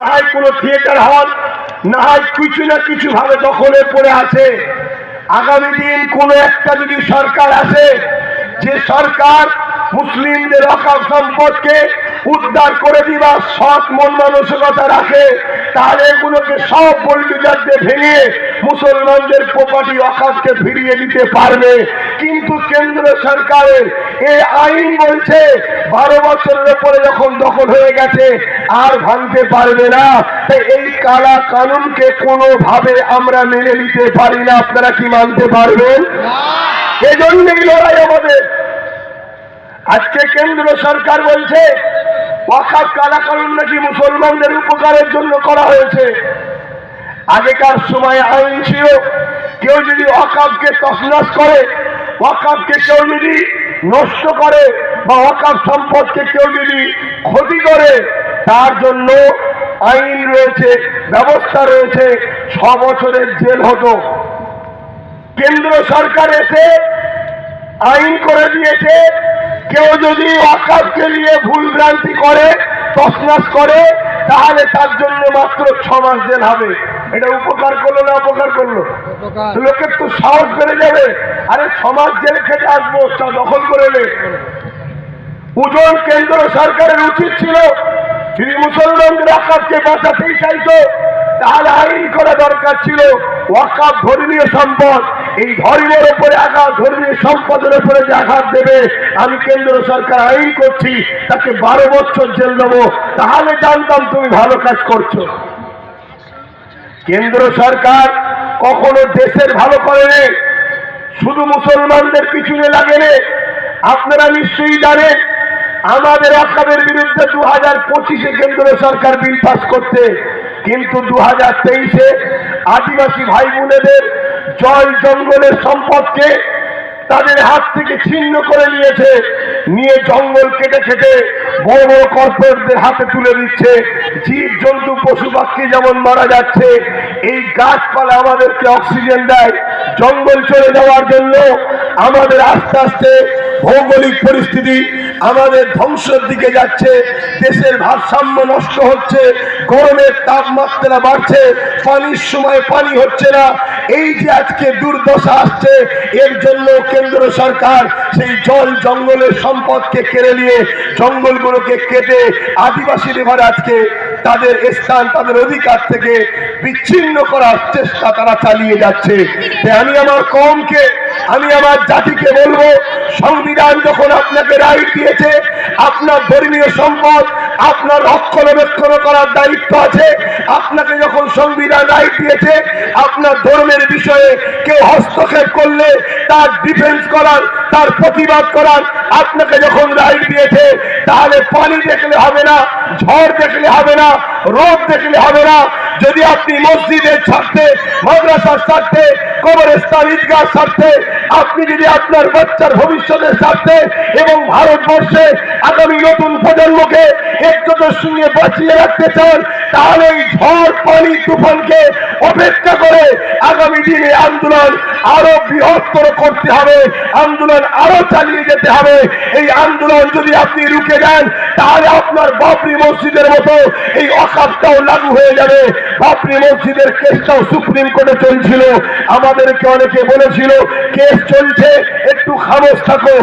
না হয় কোনো থিয়েটার হল না হয় কিছু না কিছু ভাবে দখলে পড়ে আছে। আগামী দিন কোনো একটা যদি সরকার আসে, যে সরকার মুসলিমদের অকাল সম্পদকে উদ্ধার করে দিবার সৎ মন মানসিকতা রাখে তাহলে এগুলোকে সব বল্টুজারকে ভেঙে মুসলমানদের প্রপার্টি অকাতকে ফিরিয়ে দিতে পারবে। কিন্তু কেন্দ্র সরকারের এই আইন বলছে বারো বছরের উপরে যখন দখল হয়ে গেছে আর ভাঙতে পারবে না। তাই এই কালা কানুনকে কোনোভাবে আমরা মেনে নিতে পারি না। আপনারা কি মানতে পারবেন? এজন্যই লড়াই আমাদের। আজকে কেন্দ্র সরকার বলছে ওয়াকাব কালা কানুন নাকি মুসলমানদের উপকারের জন্য করা হয়েছে। আগেকার সময় আইন ছিল, কেউ যদি ওয়াকাবকে তসনাস করে ওয়াকাবকে কেউ যদি নষ্ট করে, বা ওয়াকাব সম্পদকে কেউ যদি ক্ষতি করে, তার জন্য আইন রয়েছে, ব্যবস্থা রয়েছে, ছ বছরের জেল হতো। কেন্দ্র সরকার এসে আইন করে দিয়েছে কেউ যদি ওয়াকাবকে নিয়ে ভুল ভ্রান্তি করে তসনাস করে তাহলে তার জন্য মাত্র ছ মাস জেল হবে। এটা উপকার করল না অপকার করল? লোকের তো সাহস বেড়ে যাবে। আরে ছ মাস জেল খেটে আসব তা দখল করে নে। ওজন কেন্দ্র সরকারের উচিত ছিল যদি মুসলমানদের ওয়াকাবকে বাঁচাতেই চাইতো তাহলে আইন করা দরকার ছিল। ওয়াকাব ধর্মীয় সম্পদ। এই ধর্মের উপরে আঘাত, ধর্মীয় সম্পদের উপরে যে আঘাত দেবে, আমি কেন্দ্র সরকার আইন করছি, তাকে বারো বছর জেল দেবো তাহলে জানতাম তুমি ভালো কাজ করছ কেন্দ্র সরকার কখনো দেশের ভালো করে শুধু মুসলমানদের পিছনে লাগে নে। আপনারা নিশ্চয়ই জানেন, আমাদের আকাবের বিরুদ্ধে দু হাজার পঁচিশে কেন্দ্র সরকার বিল পাস করতে, কিন্তু দু হাজার তেইশে আদিবাসী ভাই বোনেদের জল জঙ্গলের সম্পদকে তাদের হাত থেকে ছিন্ন করে নিয়েছে, নিয়ে জঙ্গল কেটে কেটে বড় বড় কর্পোরেটদের হাতে তুলে দিচ্ছে। জীব জন্তু পশু পাখি যেমন মারা যাচ্ছে, এই গাছপালা আমাদেরকে অক্সিজেন দেয়। জঙ্গল চলে যাওয়ার জন্য আমাদের আস্তে আস্তে ভৌগোলিক পরিস্থিতি আমাদের ধ্বংসের দিকে যাচ্ছে, দেশের ভারসাম্য নষ্ট হচ্ছে, গরমের তাপমাত্রা বাড়ছে, পানির সময় পানি হচ্ছে না। এই যে আজকে দুর্দশা আসছে, এর জন্য কেন্দ্র সরকার সেই জল জঙ্গলের সম্পদকে কেড়ে নিয়ে জঙ্গলগুলোকে কেটে আদিবাসীদের ঘরে আজকে তাদের স্থান, তাদের অধিকার থেকে বিচ্ছিন্ন করার চেষ্টা তারা চালিয়ে যাচ্ছে। আমি আমার কমকে আমি আমার জাতিকে বলব, সংবিধান যখন আপনাকে রাইট দিয়েছে, আপনার ধর্মীয় সম্পদ, আপনার রক্ষণাবেক্ষণ করার দায়িত্ব আছে, আপনাকে যখন সংবিধান রাইট দিয়েছে, আপনার ধর্মের বিষয়ে কেউ হস্তক্ষেপ করলে তার ডিফেন্স করার তার প্রতিবাদ করার আপনাকে যখন রাইট দিয়েছে, তাহলে পানি দেখলে হবে না, ঝড় দেখলে হবে না, রোদ দেখলে হবে না। যদি আপনি মসজিদের স্বার্থে মাদ্রাসার স্বার্থে কবরস্থান ঈদগাহ স্বার্থে আপনি যদি আপনার বাচ্চার ভবিষ্যতের স্বার্থে এবং ভারতবর্ষে আগামী নতুন প্রজন্মকে একজোটের সঙ্গে বাঁচিয়ে রাখতে চান তাহলে এই ঝড় পানি তুফানকে অপেক্ষা করে আগামী দিনে আন্দোলন আরও বৃহত্তর করতে হবে। আন্দোলন আরও চালিয়ে যেতে হবে। এই আন্দোলন যদি আপনি রুখে দেন, তাহলে আপনার বাবরি মসজিদের মতো এই অকাপটাও লাগু হয়ে যাবে। বাবরি মসজিদের কেসটাও সুপ্রিম কোর্টে চলছিল। আমাদেরকে অনেকে বলেছিল, কেস চলছে, একটু খামোশ থাকো।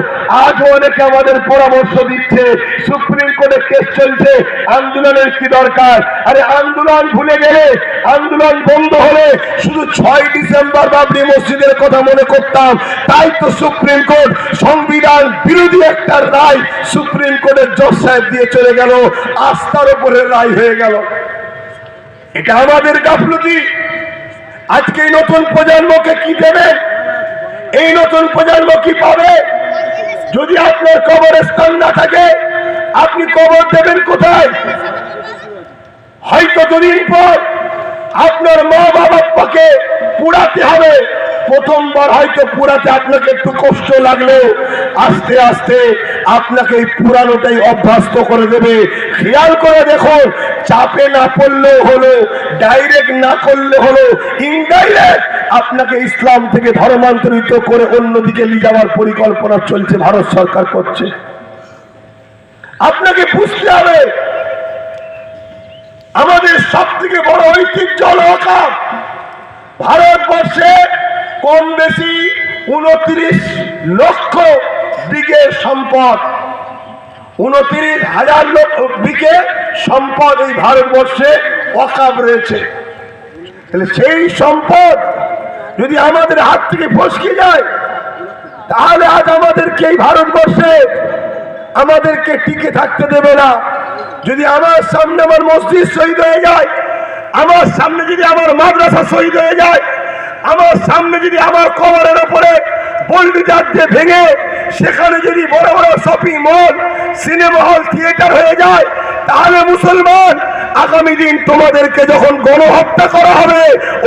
আজও অনেকে আমাদের পরামর্শ দিচ্ছে, সুপ্রিম কোর্টে কেস চলছে, আন্দোলনের কি দরকার? আরে আন্দোলন ভুলে গেলে আন্দোলন বন্ধ হলে শুধু ছয় ডিসেম্বর বাবরি মসজিদের কথা মনে করতাম। তাই তো সুপ্রিম কোর্ট সংবিধান বিরোধী একটা রায় সুপ্রিম কোর্টের জজ সাহেব দিয়ে চলে গেল। আস্থার উপরে রায় হয়ে গেল। এটা আমাদের গাফলতি। আজকে নতুন প্রজন্মকে কি দেবে? এই নতুন প্রজন্ম কি পাবে? যদি আপনার কবরের স্থান না থাকে, আপনি কবর দেবেন কোথায়? হয়তো দুদিন পর আপনার মা বাবাকে পুরাতে হবে। প্রথমবার হয়তো পুরাতে আপনাকে একটু কষ্ট লাগলেও আস্তে আস্তে আপনাকে এই পুরানোটাই অভ্যস্ত করে দেবে। খেয়াল করে দেখুন, চাপে না পড়লেও হলো ডাইরেক্ট না করলে হলো ইনডাইরেক্ট আপনাকে ইসলাম থেকে ধর্মান্তরিত করে অন্যদিকে নিয়ে যাওয়ার পরিকল্পনা চলছে, ভারত সরকার করছে। আপনাকে বুঝতে হবে আমাদের সব থেকে বড় ঐতিহ্য হল ভারতবর্ষে কম বেশি উনত্রিশ লক্ষ দিকে সম্পদ। উনত্রিশ হাজার লক্ষ দিকে সম্পদ এই ভারতবর্ষে অকাপ রয়েছে। তাহলে সেই সম্পদ যদি আমাদের হাত থেকে ফসকে যায়, তাহলে আজ আমাদেরকে এই ভারতবর্ষে আমাদেরকে টিকে থাকতে দেবে না। যদি আমার সামনে আমার মসজিদ শহীদ হয়ে যায়, আমার সামনে যদি আমার মাদ্রাসা শহীদ হয়ে যায়, আমার সামনে যদি আমার কবরের ওপরে বল্ডিজার দিয়ে ভেঙে, সেখানে যদি বড় বড় shopping mall cinema hall theatre হয়ে যায়, তাহলে মুসলমান আগামী দিন তোমাদেরকে যখন গণহত্যা করা হবে,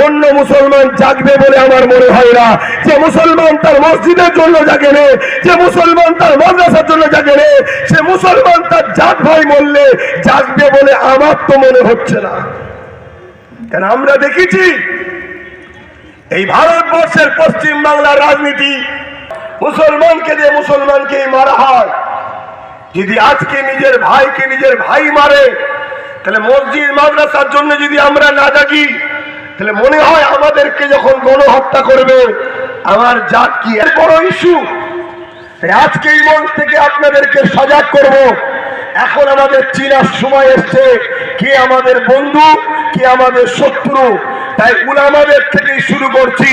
অন্য মুসলমান জাগবে বলে আমার মনে হয় না। যে মুসলমান তার মসজিদের জন্য জাগে নে, যে মুসলমান তার মাদ্রাসার জন্য জাগে নে, সে মুসলমান তার জাত ভাই মরলে জাগবে বলে আমার তো মনে হচ্ছে না। কেন আমরা দেখেছি, এই ভারতবর্ষের পশ্চিম বাংলার রাজনীতি মুসলমানকে দিয়ে মুসলমানকে মারা হয়। যদি আজকে নিজের ভাইকে নিজের ভাই মারে তাহলে মসজিদ মাদ্রাসার জন্য যদি আমরা না জাগি, তাহলে মনে হয় আমাদেরকে যখন গণহত্যা করবে, আমার জাত কি বড় ইস্যু? আজকে এই মঞ্চ থেকে আপনাদেরকে সজাগ করব। এখন আমাদের চিনার সময় এসছে। কে আমাদের বন্ধু, কে আমাদের শত্রু? তাই উলামাদের থেকে শুরু করছি।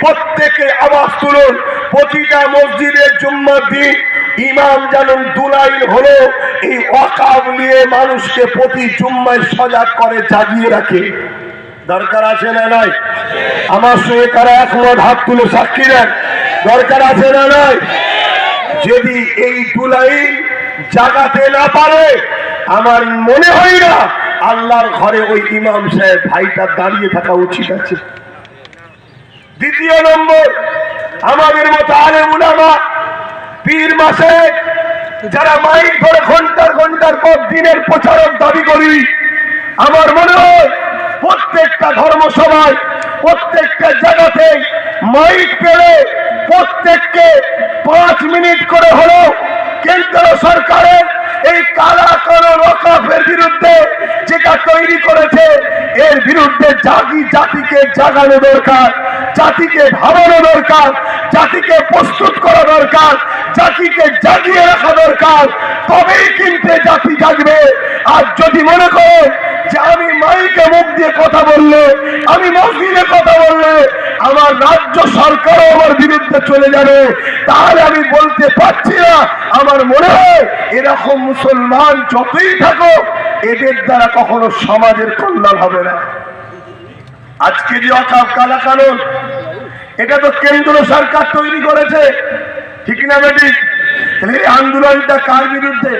প্রত্যেকে আওয়াজ তুলুন। প্রতিটা মসজিদের জুম্মার দিন ইমাম জানুন দুলাইল হলো এই অকাব নিয়ে মানুষকে প্রতি জুম্মায় সজাগ করে, জাগিয়ে রাখে। দরকার আছে না নাই? আমার সঙ্গে কারা একমত, হাত তুলে সাক্ষী দেন। দরকার আছে না নাই? যদি এই দুলাইল জাগাতে না পারে, আমার মনে হয় না আল্লাহর ঘরে ওই ইমাম সাহেব ভাইটা দাঁড়িয়ে থাকা উচিত আছে। দ্বিতীয় নম্বর, আমাদের মতো আলে উলামা পীর মাসে যারা মাইক ধরে ঘণ্টার ঘণ্টার পর দিনের প্রচারক দাবি করি, আমার মনে হয় প্রত্যেকটা ধর্মসভায়, প্রত্যেকটা জায়গাতে মাইক পেলে প্রত্যেককে পাঁচ মিনিট করে হলো কেন্দ্র সরকারের এই কালা কালো রকাফের বিরুদ্ধে যেটা তৈরি করেছে, এর বিরুদ্ধে জাতি জাতিকে জাগানো দরকার, জাতিকে ভাবানো দরকার, জাতিকে প্রস্তুত করা দরকার, জাতিকে জাগিয়ে রাখা দরকার, তবেই কিন্তু জাতি জাগবে। আর যদি মনে করো যে আমি মাইকে মুখ দিয়ে কথা বললে, আমি মসজিদে কথা বললে, আমার রাজ্য সরকারও আমার বিরুদ্ধে চলে যাবে, তাহলে আমি বলতে পারছি না, আমার মনে হয় এরকম মুসলমান যতই থাকো এদের দ্বারা কখনো সমাজের কল্যাণ হবে না। আজকে যে অকাপ কালা কানুন এটা তো কেন্দ্র সরকার তৈরি করেছে। ঠিক না তাহলে এই আন্দোলনটা কার বিরুদ্ধে?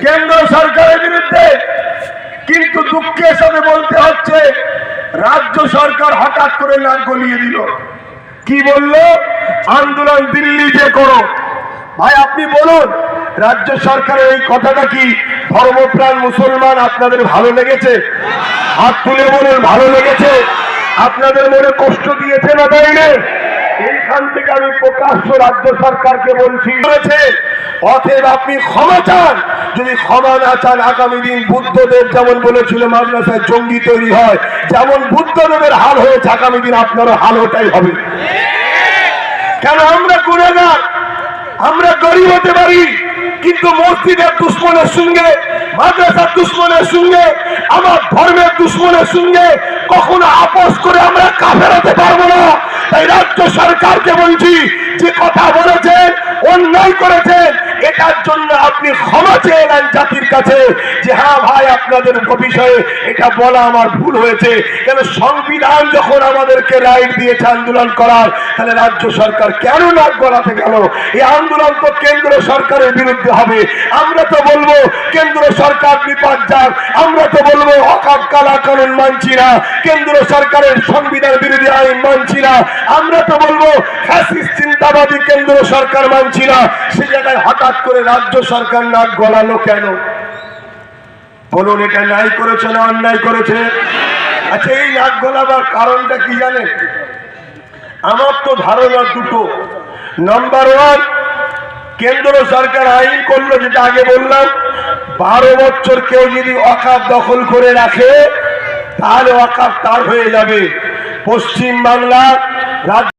কেন্দ্র সরকারের বিরুদ্ধে। কিন্তু দুঃখের সাথে বলতে হচ্ছে, রাজ্য সরকার হঠাৎ করে নাক গলিয়ে দিল। কি বলল? আন্দোলন দিল্লিতে করো। ভাই, আপনি বলুন রাজ্য সরকারের এই কথাটা কি ধর্মপ্রাণ মুসলমান আপনাদের ভালো লেগেছে? হাত তুলে বলুন, ভালো লেগেছে? আপনাদের মনে কষ্ট দিয়েছে না দেয়নি? এইখান থেকে আমি প্রকাশ্য রাজ্য সরকারকে বলেছে অতএব আপনি ক্ষমা চান। যদি ক্ষমা না চান, আগামী দিন বুদ্ধদেব যেমন বলেছিল মাদ্রাসায় জঙ্গি তৈরি হয়, যেমন বুদ্ধদেবের হাল হয়েছে, আগামী দিন আপনারও হাল ওটাই হবে। কেন আমরা গুণাগার? আমরা গরিব হতে পারি। কিন্তু মসজিদের দুশ্মনের সঙ্গে, মাদ্রাসার দুশ্মনের সঙ্গে, আমার ধর্মের দুশ্মনের সঙ্গে কখনো আপোষ করে আমরা কাফের হতে পারব না। তাই রাজ্য সরকারকে বলছি, যে কথা বলেছেন, অন্যায় জন্য আপনি ক্ষমা চেয়ে নেন জাতির কাছে যে হ্যাঁ ভাই, আপনাদের বিষয়ে এটা বলা আমার ভুল হয়েছে। কেন সংবিধান যখন আমাদেরকে রাইট দিয়েছে আন্দোলন করার, তাহলে রাজ্য সরকার কেন নাক গলাতে গেল? এই আন্দোলন তো কেন্দ্র সরকারের বিরুদ্ধে হবে। আমরা তো বলব, কেন্দ্র সরকার বিপাক যাক। আমরা তো বলব অকাপ কালা কানুন মানছি না। কেন্দ্র সরকারের সংবিধান বিরোধী আইন মানছি না। আমরা তো বলব, ফ্যাসিস্ট চিন্তাবাদী কেন্দ্র সরকার মানছি না। সে জায়গায় হঠাৎ করে রাজ্য সরকার নাক গলালো কেন? বলুন, এটা ন্যায় করেছে না অন্যায় করেছে? আচ্ছা এই নাক গলাবার কারণটা কি জানেন? আমার তো ধারণা দুটো। নাম্বার ওয়ান কেন্দ্র সরকার আইন করল, যেটা আগে বললাম, বারো বছর কেউ যদি অকাপ দখল করে রাখে, তাহলে অকাপ তার হয়ে যাবে। পশ্চিম বাংলা রাজ্য